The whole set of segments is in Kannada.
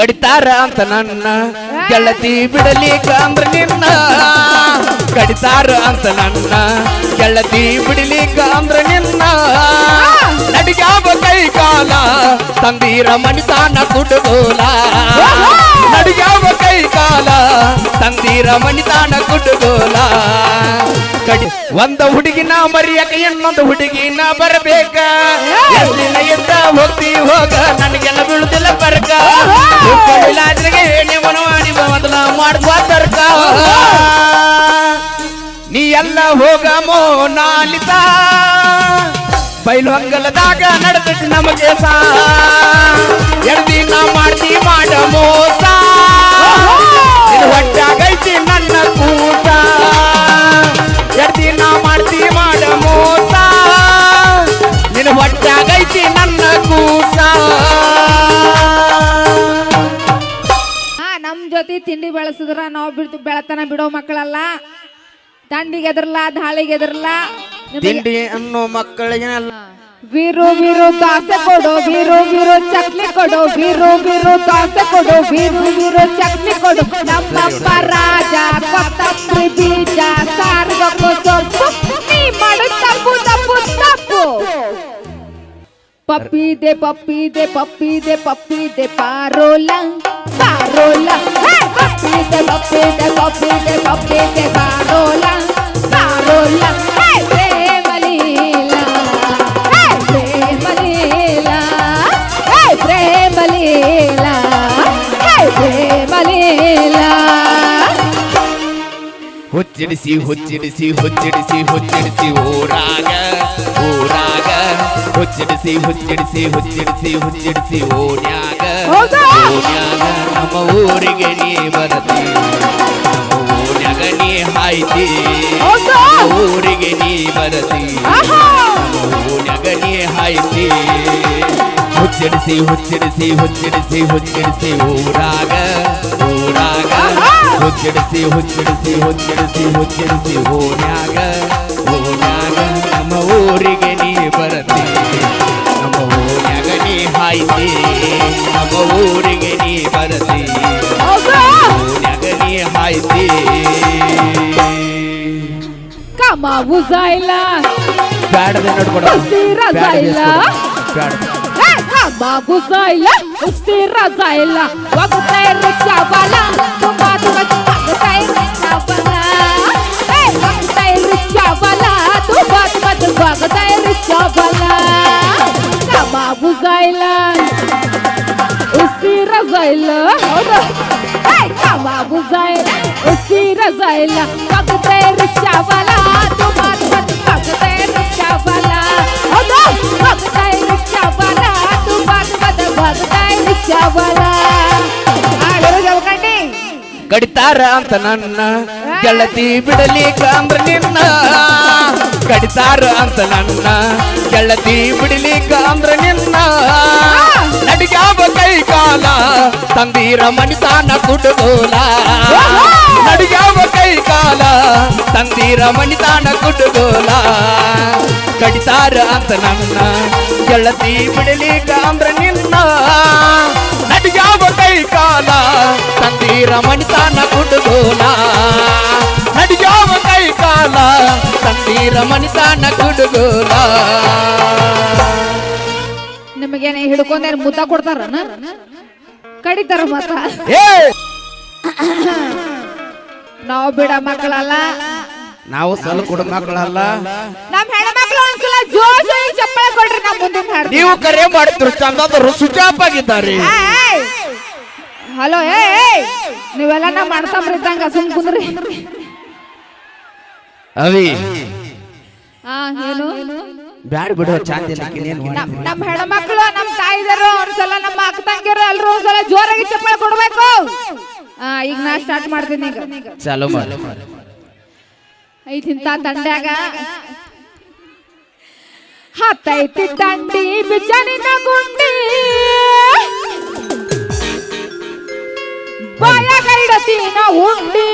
ಕಡಿತಾರ ಅಂತ ನನ್ನ ಗೆಳತಿ ಬಿಡಲಿಕ್ಕ ಅಂದ್ರ ನಿನ್ನ. ಕಡಿತಾರ ಅಂತ ನನ್ನ ಗೆಳತಿ ಬಿಡಲಿಕ್ಕ ಅಂದ್ರ ನಿನ್ನ. ನಡಿಗಾವ ಕೈ ಕಾಲ ತಂದೀರ ಮಣಿತಾನ ಕುಡುಗೋಲ ನಡಿಗಾವ ಕೈ ಕಾಲ ತಂದೀರ ಮಣಿತಾನ ಕುಡುಗೋಲ ಕಡಿ ಒಂದ ಹುಡುಗಿನ ಮರಿಯಕ ಇನ್ನೊಂದು ಹುಡುಗಿನ ಬರಬೇಕ. ಎಲ್ಲಿನ ಎದ್ದ ಹೋಗ್ತಿ ಹೋಗ ನನಗೆಲ್ಲ ಬೀಳುದಿಲ್ಲ ಬರ್ಕ. ಇಲ್ಲಾದ್ರಿಗೆ ನಿಮ್ಮನ ಮಾಡಿ ಮೊದಲ ತರ್ಕ ನೀ ಎಲ್ಲ ಹೋಗ ಮೋನಾಲಿತ ಬೈಲು ಹಂಗಲದಾಗ ನಡೆದಿಟ್ಟು ನಮಗೆ ಸಾ. ಎಡ್ದಿನ ಮಾಡ್ತಿ ಮಾಡ ಮೋಸ. ಬೆಳೆಸಿದ್ರ ನಾವು ಬಿಡ್ತು ಬೆಳತನ ಬಿಡೋ ಮಕ್ಕಳಲ್ಲ. ದಂಡಿಗೆ ಎದರ್ಲ ದಾಳಿಗೆ ಎದರ್ಲ? ತಿಂಡಿ ಅನ್ನೋ ಮಕ್ಕಳಿಗೆ ವೀರು ವೀರು ದಾಸೆ ಕೊಡು ವೀರು ವೀರು ಚಕ್ಲಿ ಕೊಡು ವೀರು ವೀರು ದಾಸೆ ಕೊಡು ವೀರು ವೀರು ಚಕ್ಲಿ ಕೊಡು. ನಮ್ಮಪ್ಪ ರಾಜ ಕೊತ್ತಂಬರಿ ಬೀಜ ಸಾರ್ಗಕ್ಕು ಸೊಪ್ಪು ನೀ ಮಾಡು ತಪ್ಪು ತಪ್ಪು ತಪ್ಪು. Papi de papi de papi de papi de parola, parola. Papi de papi de papi de papi de parola, parola. ಹುಚ್ಚಿಡಿಸಿ ಹುಚ್ಚಿಡಿಸಿ ಹುಚ್ಚಿಡಿಸಿ ಹುಚ್ಚಿಡಿಸಿ ಊರಾಗ ಊರಾಗ ಹುಚ್ಚಿಡಿಸಿ ಹುಚ್ಚಿಡಿಸಿ ಹುಚ್ಚಿಡಿಸಿ ಹುಚ್ಚಿಡಿಸಿ ಓಣ್ಯಾಗ ಹೌದಾ? ಓಣ್ಯಾಗ ನಮ್ಮ ಊರಿಗೆ ನೀ ಬರತಿ ನಮ್ಮ ಓಣ್ಯಾಗ ನೀ ಹಾಯ್ತಿ ಹೌದಾ? ನಮ್ಮ ಊರಿಗೆ ನೀ ಬರತಿ ಆಹಾ! ನಮ್ಮ ಓಣ್ಯಾಗ ನೀ ಹಾಯ್ತಿ ಹುಚ್ಚಿಡಿಸಿ ಹುಚ್ಚಿಡಿಸಿ ಹುಚ್ಚಿಡಿಸಿ ಹುಚ್ಚಿಡಿಸಿ ಊರಾಗ ಊರಾಗ ಹುಚ್ಚಿಡಿಸಿ ಹುಚ್ಚಿಡಿಸಿ ಹುಚ್ಚಿಡಿಸಿ ಹುಚ್ಚಿಡಿಸಿ ಓಣ್ಯಾಗ ಓಣ್ಯಾಗ ನಮ್ಮ ಊರಿಗೆ ನೀ ಬರತಿ ನಮ್ಮ ಓಣ್ಯಾಗ ನೀ ಹಾಯ್ತಿ ನಮ್ಮ ಊರಿಗೆ ನೀ ಬರತಿ ಹೌದಾ? ಓಣ್ಯಾಗ ನೀ ಹಾಯ್ತಿ ಕಮಾವು ಜಾಯ್ಲ ಬ್ಯಾಡದೆ ನೋಡ್ಕೊಡ ಹಸಿರ ಜಾಯ್ಲ ಬ್ಯಾಡ Babu ಜಾಯ್ಲ ಉಸ್ತಿರ ಜಾಯ್ಲ ಒಗತೈ Hey, come on, Buzaila, Usira Zaila, Pagutay Rishavala, Tuba. ಕಡಿತಾರ ಅಂತ ನನ್ನ ಗೆಳತಿ ಬಿಡಲಿ ಅಂದ್ರ ನಿನ್ನ. ಕಡಿತಾರ ಅಂತ ನನ್ನ ಗೆಳತಿ ಬಿಡಲಿಕ್ಕ ಅಂದ್ರ ನಿನ್ನ. ನಡಿಗಾವ ಕೈ ಕಾಲ ತಂದೀರ ಮಣಿತಾನ ಕುಡುಗೋಲ. ನಡಿಗಾವ ಕೈ ಕಾಲ ತಂದೀರ ಮಣಿತಾನ ಕುಡುಗೋಲ. ಕಡಿತಾರ ಅಂತ ನನ್ನ ಗೆಳತಿ ಬಿಡಲಿಕ್ಕ ಅಂದ್ರ ನಿನ್ನ. ನಡಿಗಾವ ಕೈ ಕಾಲ ತಂದೀರ ಮಣಿತಾನ ಕುಡುಗೋಲ. ನಡಿಗಾವ ಕೈ ಕಾಲ ತಂದೀರ ಮಣಿತಾನ ಕುಡುಗೋಲ. ನಿಮಗೇನೆ ಹಿಡ್ಕೊಂಡೇನು ಮುದ್ದ ಕೊಡ್ತಾರನ? ಕಡಿತಾರ ಮತ್ತ. ನಾವು ಬಿಡ ಮಕ್ಕಳಲ್ಲ. ನಾವು ಸ್ವಲ್ಪ ಕೊಡ ಮಕ್ಕಳಲ್ಲ. ನಮ್ ಹೆಣ್ಮಕ್ಳು ಒಂದ್ಸಲ ಜೋಶಾಗಿ ಚಪ್ಪಳೆ ಕೊಡ್ರಿ ನಮ್ಮ ಮುಂದೆ ಹಾಡ್ತೀವಿ ನೀವು ಕರೆ ಮಾಡಿದ್ರು ಚಂದಾದ್ರು ಸುಚಾಪ್ ಆಗಿದ್ದಾರೆ ಹಲೋ ಏ ನೀವೆಲ್ಲ ನಮ್ಮ ಅಣ್ತಂಬ್ರ ಇದ್ದಂಗ ಸುಮ್ ಕುಂದ್ರಿ. ಅವಿ. ಆ ಏನು ಬ್ಯಾಡ ಬಿಡು ಚಾಂದಿ ಲಕ್ಕಿನೇನು ನಮ್ಮ ಹೆಣ್ಮಕ್ಳು ನಮ್ಮ ತಾಯಿದರು ಒಂದ್ಸಲ ನಮ್ಮ ಅಕ್ಕ ತಂಗಿಯರು ಎಲ್ಲರೂ ಒಂದ್ಸಲ ಜೋರಾಗಿ ಚಪ್ಪಳ ಕೊಡ್ಬೇಕು. ಆ ಈಗ ನಾ ಸ್ಟಾರ್ಟ್ ಮಾಡ್ತೀನಿ ಈಗ. ಚಲೋ ಮಾಡಿ. ಐತಿಂತ ತಂಡ್ಯಾಗ ಹತ್ತೈತಿ ದಂಡಿ ಬಿಚ್ಚನಿನ ಗುಂಡಿ. ನಾ ಉಂಡಿ.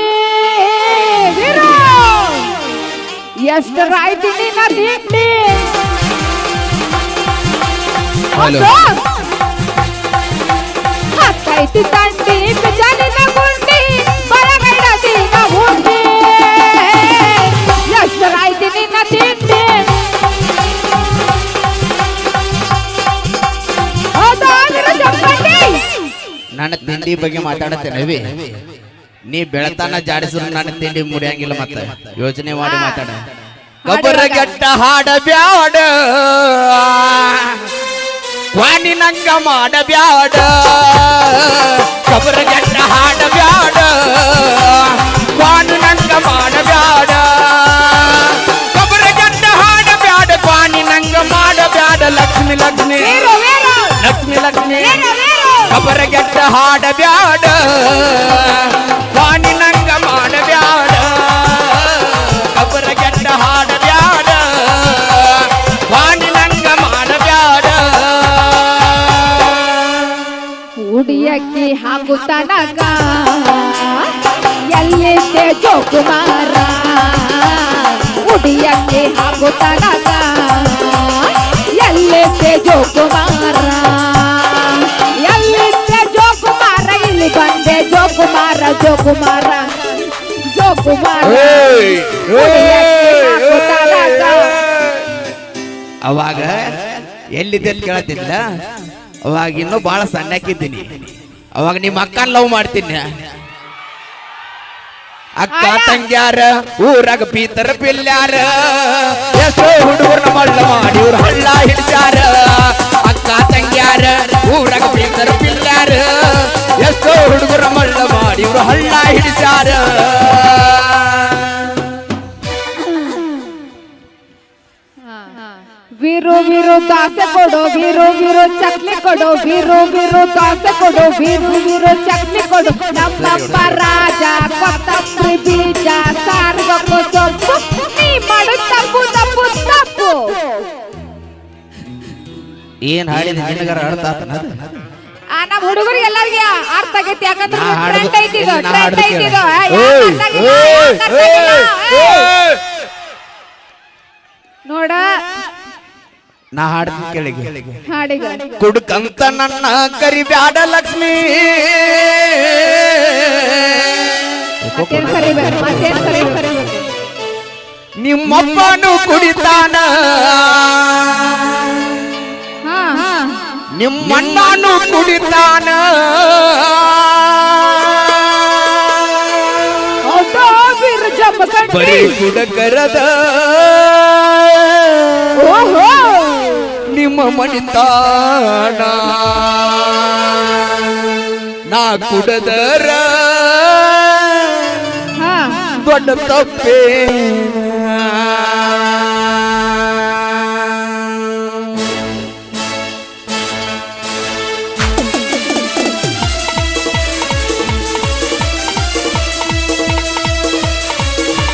ಎಷ್ಟರಾಯ್ತಿ ನಿನ್ನ ತಿಂಡಿ ಹಲೋ. ಹತ್ತು ಎಷ್ಟೈತಿ ತಂಡಿ ಬಿಜಾಲಿನ ಗುಂಡಿ ಬಳಗೈಡದಿನ ಹುಂಡಿ ಎಷ್ಟರಾಯ್ತಿ ನಿನ್ನ ತಿಂಡಿ ಹೌದಾ ನಿನ್ನ ಚಪ್ಪಂಡಿ ನನ್ನ ತಿಂಡಿ ಬಗ್ಗೆ ಮಾತಾಡತ್ತೇನವಿ ನೀ ಬೆಳತಾನ ಜಾಡಿಸಿದ್ರು ನನ್ನ ತಿಂಡಿ ಮುರಿಯಂಗಿಲ್ಲ ಮತ್ತೆ. ಯೋಚನೆ ಮಾಡಿ ಮಾತಾಡ. ಕಬರಗಟ್ಟ ಹಾಡ ಬ್ಯಾಡ ವಾಣಿ ನಂಗ ಮಾಡ ಬ್ಯಾಡ ಕಬರಗಟ್ಟ ಹಾಡ ಬ್ಯಾಡ ವಾಣಿ ನಂಗ ಮಾಡ ಬ್ಯಾಡ ಕಬರಗಟ್ಟ ಹಾಡ ಬ್ಯಾಡ ವಾಣಿ ನಂಗ ಮಾಡ ಬ್ಯಾಡ ಲಕ್ಷ್ಮಿ ಲಕ್ಷ್ಮಿ ಲಕ್ಷ್ಮಿ ಲಕ್ಷ್ಮಿ ಗೆಟ್ಟ ಹಾಡ ಬ್ಯಾಡ ವಾಣಿ ಉಡಿಯಕ್ಕಿ ಹಾಕುತ್ತಾನಗ ಎಲ್ಲಿದ್ದೆ ಜೋಕುಮಾರ? ಎಲ್ಲಿ ಹಾಕುತ್ತಾನಗ ಎಲ್ಲಿದ್ದೆ ಜೋಕುಮಾರ? ಎಲ್ಲಿದ್ದೆ ಜೋಕುಮಾರ? ಇಲ್ಲಿ ಬಂದೆ ಜೋಕುಮಾರ ಜೋಕುಮಾರ. ಜೋಕುಮಾರ. ಉಡಿಯಕ್ಕಿ ಕುಮಾರ ಅವಾಗ ಎಲ್ಲಿದೆ ಅಂತ ಕೇಳತ್ತಿಲ್ಲ ಅವಾಗ ಇನ್ನೂ ಬಹಳ ಸಣ್ಣಕ್ಕಿದ್ದೀನಿ. ಅವಾಗ ನಿಮ್ಮ ಅಕ್ಕನ ಲವ್ ಮಾಡ್ತೀನಿ. ಅಕ್ಕ ತಂಗ್ಯಾರ ಊರಾಗ ಪೀತರ ಪಿಲ್ಯಾರ. ಎಷ್ಟೋ ಹುಡುಗರು ಮಳ್ಳ ಮಾಡಿ ಇವ್ರ ಹಳ್ಳ ಹಿಡ್ಸ್ಯಾರ. ಅಕ್ಕ ತಂಗ್ಯಾರ ಊರಾಗ ಪೀತರ ಪಿಲ್ಯಾರ. ಎಷ್ಟೋ ಹುಡುಗರ ಮಳ್ಳ ಮಾಡಿ ಇವ್ರು ಹಳ್ಳ ಹಿಡ್ಸ್ಯಾರ. ದಾಸೆ ಕೊಡು ಬೀರು ವೀರು ಚಕ್ಲಿ ಕೊಡು ಬೀರು ಬೀರು ದಾಸೆ ಕೊಡು ಬೀರು ಬೀರು ಚಕ್ಲಿ ಕೊಡು ನಮ್ಮಪ್ಪ ರಾಜ ಕೊತ್ತಂಬರಿ ಬೀಜ ಸಾರ್ಗಪ್ಪು ಸೊಪ್ಪು ನೀ ಮಾಡು ತಪ್ಪು ತಪ್ಪು ತಪ್ಪು. ಏನ್ ಹಾಡಿದ ಹಾಡಿಗಾರ ಅರ್ಥ ಆತನ ಆ ನಮ್ಮ ಹುಡುಗರಿಗೆ ಎಲ್ಲರಿಗೆ ಅರ್ಥ ಆಗೈತಿ ಯಾಕಂದ್ರೆ ಟ್ರೆಂಡ್ ಐತಿ ಇದು ಟ್ರೆಂಡ್ ಐತಿ ಇದು. ನೋಡ ನಾ ಹಾಡ್ತೀನಿ ಕೆಳಗೆ. ಕುಡ್ಕಂತ ಕುಡುಕಂತ ನನ್ನ ಕರಿಬ್ಯಾಡ ಲಕ್ಷ್ಮಿ. ಮತ್ತೇನ್ ಮತ್ತೇನ್ ನಿಮ್ಮಪ್ಪನು ಕುಡಿತಾನ. ಹಾ. ಹಾ ನಿಮ್ಮಣ್ಣನು ಕುಡಿತಾನ. ಬರೀ ಕುಡಕರದ ನಿಮ್ಮ ಮಣಿತಾನ ನಾ ಕುಡದರ ಹಾ ದೊಡ್ಡ ತಪ್ಪೇನ